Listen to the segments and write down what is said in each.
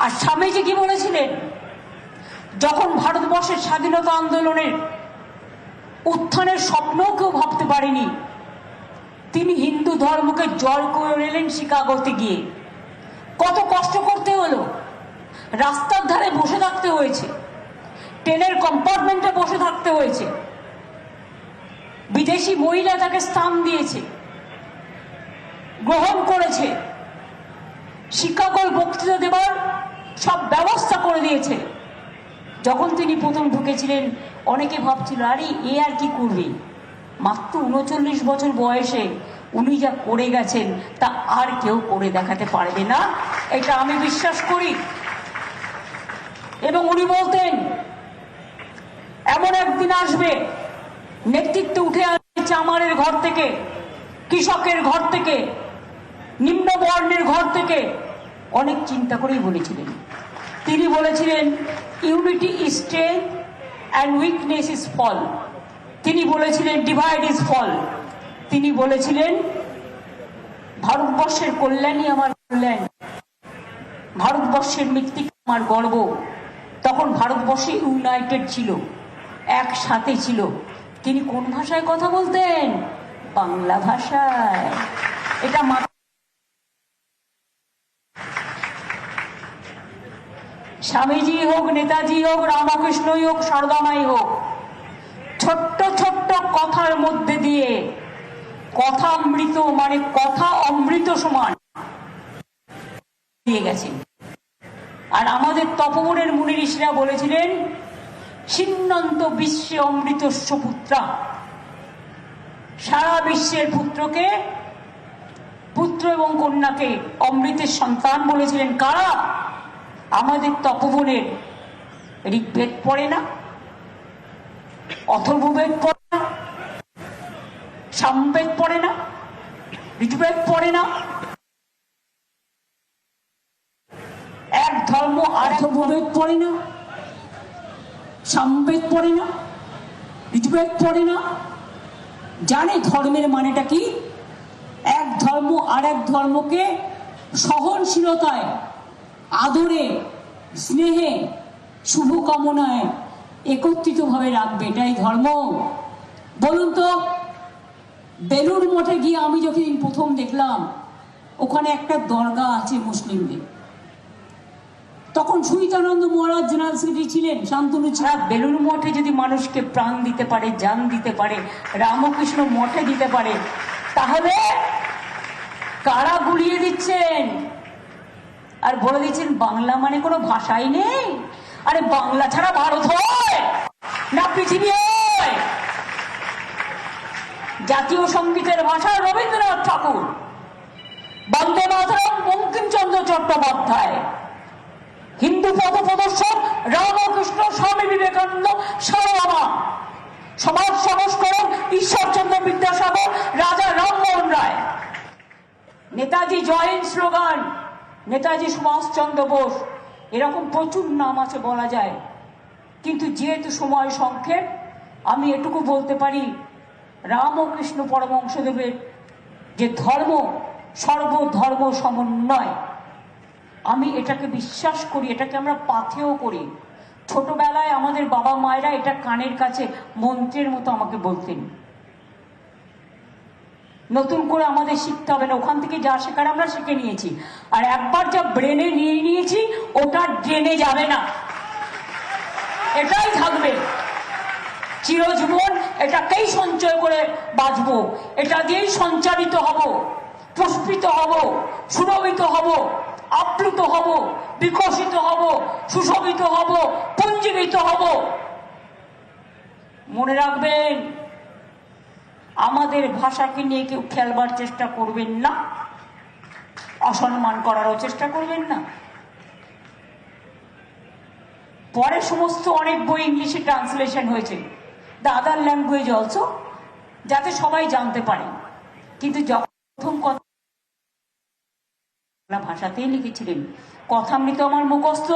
আর স্বামীজি কি বলেছিলেন? যখন ভারতবর্ষের স্বাধীনতা আন্দোলনের উত্থানের স্বপ্নও কেউ ভাবতে পারেনি, তিনি হিন্দু ধর্মকে জয় করে নিলেন শিকাগোতে গিয়ে। কত কষ্ট করতে হলো। রাস্তার ধারে বসে থাকতে হয়েছে। ট্রেনের কম্পার্টমেন্টে বসে থাকতে হয়েছে। বিদেশি মহিলা তাকে স্থান দিয়েছে। গ্রহণ করেছে। শিক্ষাগর বক্তৃতা দেবার সব ব্যবস্থা করে দিয়েছে। যখন তিনি প্রথম ঢুকেছিলেন, অনেকে ভাবছিল, আরে, এ আর কি করবে? মাত্র উনচল্লিশ বছর বয়সে উনি যা করে গেছেন, তা আর কেউ করে দেখাতে পারবে না। এটা আমি বিশ্বাস করি। এবং উনি বলতেন, এমন একদিন আসবে, নেতৃত্ব উঠে আসবে চামারের ঘর থেকে, কৃষকের ঘর থেকে নিম্ন বর্ণের ঘর থেকে অনেক চিন্তা করেই বলেছিলেন। তিনি বলেছিলেন unity is strength and weakness is fall তিনি বলেছিলেন ডিভাইড ইজ ফল তিনি বলেছিলেন, ভারতবর্ষের কল্যাণই আমার কল্যাণ। ভারতবর্ষের মৃত্যু আমার গর্ব। তখন ভারতবর্ষে ইউনাইটেড ছিল, একসাথে ছিল। তিনি কোন ভাষায় কথা বলতেন? বাংলা ভাষায়। এটা স্বামীজি হোক, নেতাজি হোক, রামকৃষ্ণই হোক সারদামাই হোক, ছোট্ট ছোট্ট কথার মধ্যে দিয়ে কথা অমৃত মানে কথা অমৃত সমান দিয়ে গেছেন আর আমাদের তপবনের মুনি ঋষিরা বলেছিলেন, সিন্নন্ত বিশ্বে অমৃত পুত্রা। সারা বিশ্বের পুত্রকে, পুত্র এবং কন্যাকে অমৃতের সন্তান বলেছিলেন কারা? আমাদের তপবনের ঋগ্বেদ পড়ে না, অথর্ববেদ পড়ে না, সামবেদ পড়ে না ঋতুবেদ পড়ে না। এক ধর্ম আর অথর্ববেদ পড়ে না, সামবেদ পড়ে না ঋতুবেদ পড়ে না। জানে ধর্মের মানেটা কি? এক ধর্ম আর এক ধর্মকে সহনশীলতায় আদরে, স্নেহে, শুভকামনায় একত্রিতভাবে রাখবে। এটাই ধর্ম। বলুন তো বেলুর মঠে গিয়ে আমি যখন প্রথম দেখলাম, ওখানে একটা দরগা আছে মুসলিমদের। তখন সুইতানন্দ মহারাজ জেনারেল সেক্রেটারি ছিলেন, শান্তনু ছাড়া বেলুর মঠে যদি মানুষকে প্রাণ দিতে পারে, জান দিতে পারে, রামকৃষ্ণ মঠে দিতে পারে, তাহলে কারা গুলিয়ে দিচ্ছেন? আর বলে দিচ্ছেন বাংলা মানে কোনো ভাষাই নেই। আরে বাংলা ছাড়া ভারত হয়, না পৃথিবী জাতীয় সঙ্গীতের ভাষা রবীন্দ্রনাথ ঠাকুর বন্দে মাতরম বঙ্কিমচন্দ্র চট্টোপাধ্যায়, হিন্দু পথ প্রদর্শক রামকৃষ্ণ স্বামী বিবেকানন্দ সারমা সমাজ সংস্করণ ঈশ্বরচন্দ্র বিদ্যাসাগর, রাজা রামমোহন রায়। নেতাজি জয়েন স্লোগান নেতাজি সুভাষচন্দ্র বোস, এরকম প্রচুর নাম আছে বলা যায়। কিন্তু যেহেতু সময় সংক্ষেপ, আমি এটুকু বলতে পারি রামকৃষ্ণ পরমংশদেবের যে ধর্ম, সর্বধর্ম সমন্বয়, আমি এটাকে বিশ্বাস করি, এটাকে আমরা পাথেও করি। ছোটবেলায় আমাদের বাবা মায়েরা এটা কানের কাছে মন্ত্রের মতো আমাকে বলতেন। নতুন করে আমাদের শিখতে হবে না, ওখান থেকে যা শেখার আমরা শিখে নিয়েছি। আর একবার যা ব্রেনে নিয়ে নিয়েছি, ওটা ড্রেনে যাবে না। এটাই থাকবে। চিরজীবন এটাকেই সঞ্চয় করে বাঁচবো। এটা দিয়েই সঞ্চারিত হব। পুষ্পিত হব সুরভিত হব, আপ্লুত হব, বিকশিত হব, সুশোভিত হব পুঞ্জীবিত হব। মনে রাখবেন আমাদের ভাষাকে নিয়ে কেউ খেলবার চেষ্টা করবেন না। অসম্মান করারও চেষ্টা করবেন না। পরে সমস্ত অনেক বই ইংলিশে ট্রান্সলেশন হয়েছে। দ্য আদার ল্যাঙ্গুয়েজ অলসো, যাতে সবাই জানতে পারে। কিন্তু যখন প্রথম কথা বাংলা ভাষাতেই লিখেছিলেন কথা কথামৃত আমার মুখস্থ।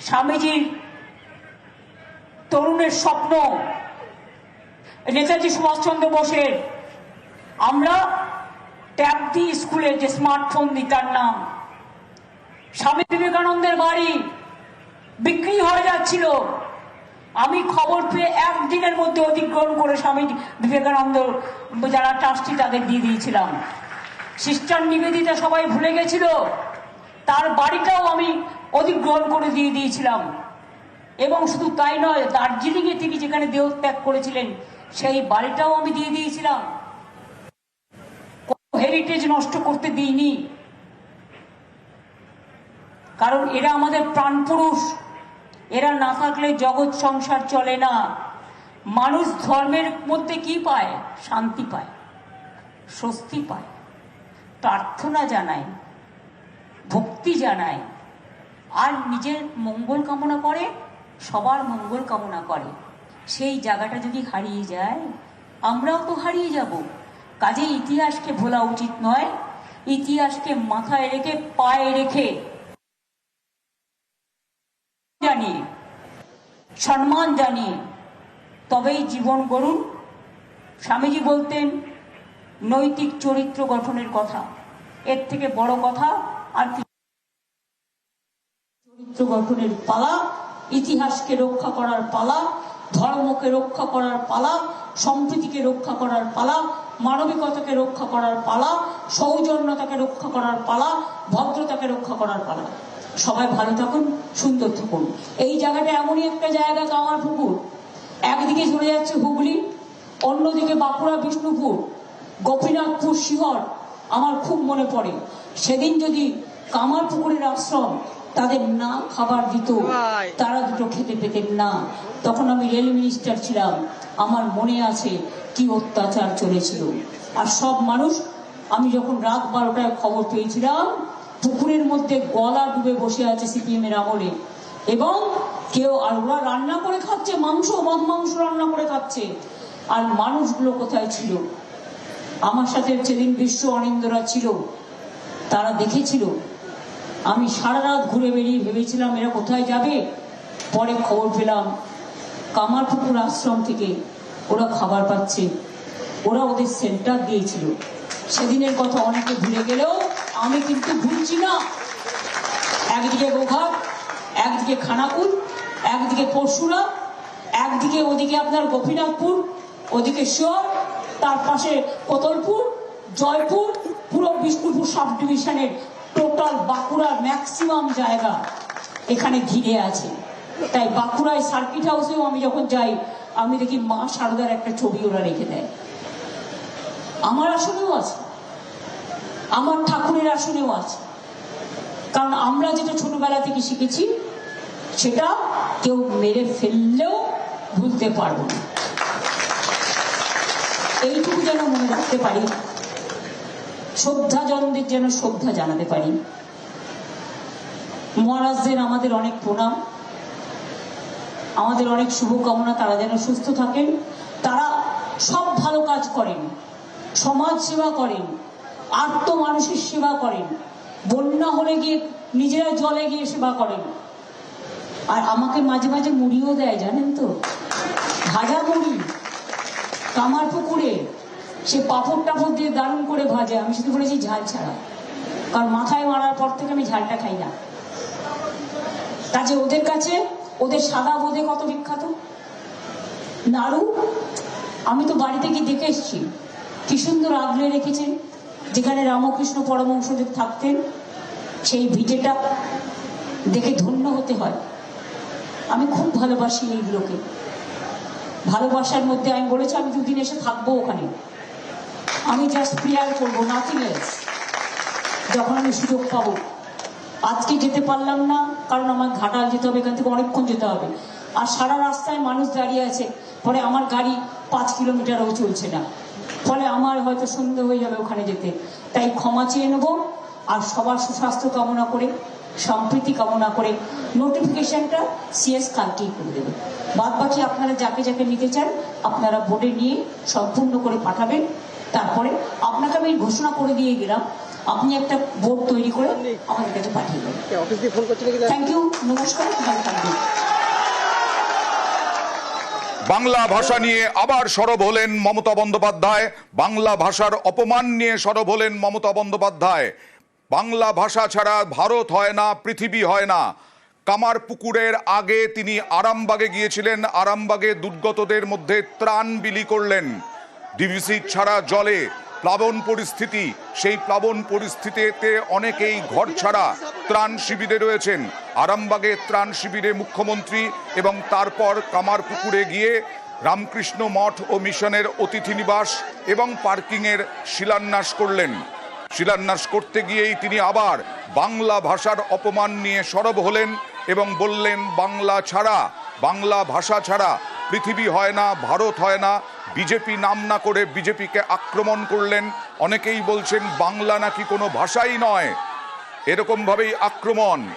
স্বামীজির তরুণের স্বপ্ন। নেতাজি সুভাষচন্দ্র বোসের, আমরা ট্যাব দিই স্কুলে যে স্মার্টফোন দিই তার নাম। স্বামী বিবেকানন্দের বাড়ি বিক্রি হয়ে যাচ্ছিল। আমি খবর পেয়ে একদিনের মধ্যে অধিগ্রহণ করে স্বামী বিবেকানন্দ যারা ট্রাস্টি, তাদের দিয়ে দিয়েছিলাম। সিস্টার নিবেদিতা সবাই ভুলে গেছিল। তার বাড়িটাও আমি অধিগ্রহণ করে দিয়ে দিয়েছিলাম। এবং শুধু তাই নয়, দার্জিলিংয়ে তিনি যেখানে দেহত্যাগ করেছিলেন সেই বাড়িটাও আমি দিয়ে দিয়েছিলাম। হেরিটেজ নষ্ট করতে দিইনি। কারণ এরা আমাদের প্রাণপুরুষ। এরা না থাকলে জগৎ সংসার চলে না। মানুষ ধর্মের মধ্যে কি পায়? শান্তি পায়, স্বস্তি পায়, প্রার্থনা জানায়, ভক্তি জানায়। আর নিজের মঙ্গল কামনা করে, সবার মঙ্গল কামনা করে। সেই জায়গাটা যদি হারিয়ে যায়, আমরাও তো হারিয়ে যাব। কাজে ইতিহাসকে ভোলা উচিত নয়, ইতিহাসকে মাথায় রেখে, পায়ে রেখে। জানিয়ে সম্মান জানিয়ে তবেই জীবন গড়ুন। স্বামীজি বলতেন, নৈতিক চরিত্র গঠনের কথা। এর থেকে বড় কথা আর চরিত্র গঠনের পালা, ইতিহাসকে রক্ষা করার পালা ধর্মকে রক্ষা করার পালা, সম্প্রীতিকে রক্ষা করার পালা, মানবিকতাকে রক্ষা করার পালা, সৌজন্যতাকে রক্ষা করার পালা, ভদ্রতাকে রক্ষা করার পালা। সবাই ভালো থাকুন, সুন্দর থাকুন। এই জায়গাটা এমনই একটা জায়গা কামার পুকুর। একদিকে চলে যাচ্ছে হুগলি, অন্যদিকে বাঁকুড়া, বিষ্ণুপুর, গোপীনাথপুর, শিহর। আমার খুব মনে পড়ে। সেদিন যদি কামার পুকুরের আশ্রম তাদের না খাবার দিত। তারা দুটো খেতে পেতেন না। তখন আমি রেল মিনিস্টার ছিলাম। আমার মনে আছে কি অত্যাচার চলেছিল। আর সব মানুষ আমি যখন রাত বারোটায় খবর পেয়েছিলাম পুকুরের মধ্যে গলা ডুবে বসে আছে সিপিএম এর আমলে। এবং কেউ আর ওরা রান্না করে খাচ্ছে মাংস মদ মাংস রান্না করে খাচ্ছে। আর মানুষগুলো কোথায় ছিল? আমার সাথে সেদিন বিশ্ব অনিন্দরা ছিল তারা দেখেছিল আমি সারা রাত ঘুরে বেরিয়ে ভেবেছিলাম এরা কোথায় যাবে। পরে খবর পেলাম, কামারপুকুর আশ্রম থেকে ওরা খাবার পাচ্ছে। ওরা ওদের সেন্টার দিয়েছিল। সেদিনের কথা অনেকে ভুলে গেলেও আমি কিন্তু ভুলছি না। একদিকে গোঘাট, একদিকে খানাকুল, একদিকে পরশুরা, একদিকে ওদিকে আপনার গোপীনাথপুর, ওদিকে শিওর, তার পাশে কোতলপুর, জয়পুর, পুরো বিষ্ণুপুর সাব ডিভিশনের টোটাল বাঁকুড়ার ম্যাক্সিমাম জায়গা এখানে ঘিরে আছে। তাই বাঁকুড়ায় সার্কিট হাউসেও আমি যখন যাই, আমি দেখি মা সারদার একটা ছবি ওরা রেখে দেয়। আমার আসনেও আছে। আমার ঠাকুরের আসনেও আছে। কারণ আমরা যেটা ছোটবেলা থেকে শিখেছি, সেটা কেউ মেরে ফেললেও ভুলতে পারব না। এইটুকু যেন মনে রাখতে পারি। শ্রদ্ধাজনদের যেন শ্রদ্ধা জানাতে পারি। মহারাজদের আমাদের অনেক প্রণাম। আমাদের অনেক শুভকামনা, তারা যেন সুস্থ থাকেন। তারা সব ভালো কাজ করেন, সমাজ সেবা করেন আত্ম মানুষের সেবা করেন, বন্যা হলে গিয়ে নিজেরা জলে গিয়ে সেবা করেন। আর আমাকে মাঝে মাঝে মুড়িও দেয়, জানেন তো? ভাজা মুড়ি, কামার পুকুরে সে পাপড় টাপড় দিয়ে দারুণ করে ভাজে। আমি শুধু বলেছি ঝাল ছাড়া কারণ মাথায় মারার পর থেকে আমি ঝালটা খাই না। কাজে ওদের কাছে, ওদের সাদা বোধে কত বিখ্যাত? নাড়ু? আমি তো বাড়িতে গিয়ে দেখে এসেছি। কি সুন্দর আগলে রেখেছেন, যেখানে রামকৃষ্ণ পরমংশদেব থাকতেন, সেই ভিটেটা দেখে ধন্য হতে হয়। আমি খুব ভালোবাসি এইগুলোকে ভালোবাসার মধ্যে আমি বলেছি, আমি দুদিন এসে থাকব ওখানে। আমি জাস্ট প্রেয়ার করব নাথিং এলস যখন আমি সুযোগ পাবো। আজকে যেতে পারলাম না, কারণ আমার ঘাটাল যেতে হবে, এখান থেকে অনেকক্ষণ যেতে হবে। আর সারা রাস্তায় মানুষ দাঁড়িয়ে আছে পরে আমার গাড়ি পাঁচ কিলোমিটারও চলছে না। ফলে আমার হয়তো সন্ধে হয়ে যাবে ওখানে যেতে। তাই ক্ষমা চেয়ে নেব, আর সবার সুস্বাস্থ্য কামনা করে, সম্প্রীতি কামনা করে নোটিফিকেশনটা সিএস কালকেই করে দেবে। বাদ বাকি আপনারা যাকে যাকে নিতে চান, আপনারা বোর্ডে নিয়ে সম্পূর্ণ করে পাঠাবেন। তারপরে আপনাকে আমি ঘোষণা করে দিয়ে গেলাম। আপনি একটা বোর্ড তৈরি করে আমাদের কাছে পাঠিয়ে দেবেন। অফিস দিয়ে ফোন করছিল কি থ্যাংক ইউ নমস্কার বাংলা ভাষা নিয়ে আবার সরব হলেন মমতা বন্দ্যোপাধ্যায়। বাংলা ভাষার অপমান নিয়ে সরব হলেন মমতা বন্দ্যোপাধ্যায়। বাংলা ভাষা ছাড়া ভারত হয় না পৃথিবী হয় না। কামার পুকুরের আগে তিনি আরামবাগে গিয়েছিলেন। আরামবাগে দুর্গতদের মধ্যে ত্রাণ বিলি করলেন। ডিভিসি ছাড়া জলে প্লাবন পরিস্থিতি, সেই প্লাবন পরিস্থিতিতে অনেকেই ঘর ছাড়া ত্রাণ শিবিরে রয়েছেন। আরামবাগে ত্রাণ শিবিরে মুখ্যমন্ত্রী এবং তারপর কামার পুকুরে গিয়ে রামকৃষ্ণ মঠ ও মিশনের অতিথি নিবাস এবং পার্কিংয়ের শিলান্যাস করলেন। শিলান্যাস করতে গিয়েই তিনি আবার বাংলা ভাষার অপমান নিয়ে সরব হলেন এবং বললেন, বাংলা ছাড়া, বাংলা ভাষা ছাড়া পৃথিবী হয় না, ভারত হয় না বিজেপি নাম না করে বিজেপিকে আক্রমণ করলেন। অনেকেই বলছেন, বাংলা নাকি কোনো ভাষাই নয়। এরকমভাবেই আক্রমণ।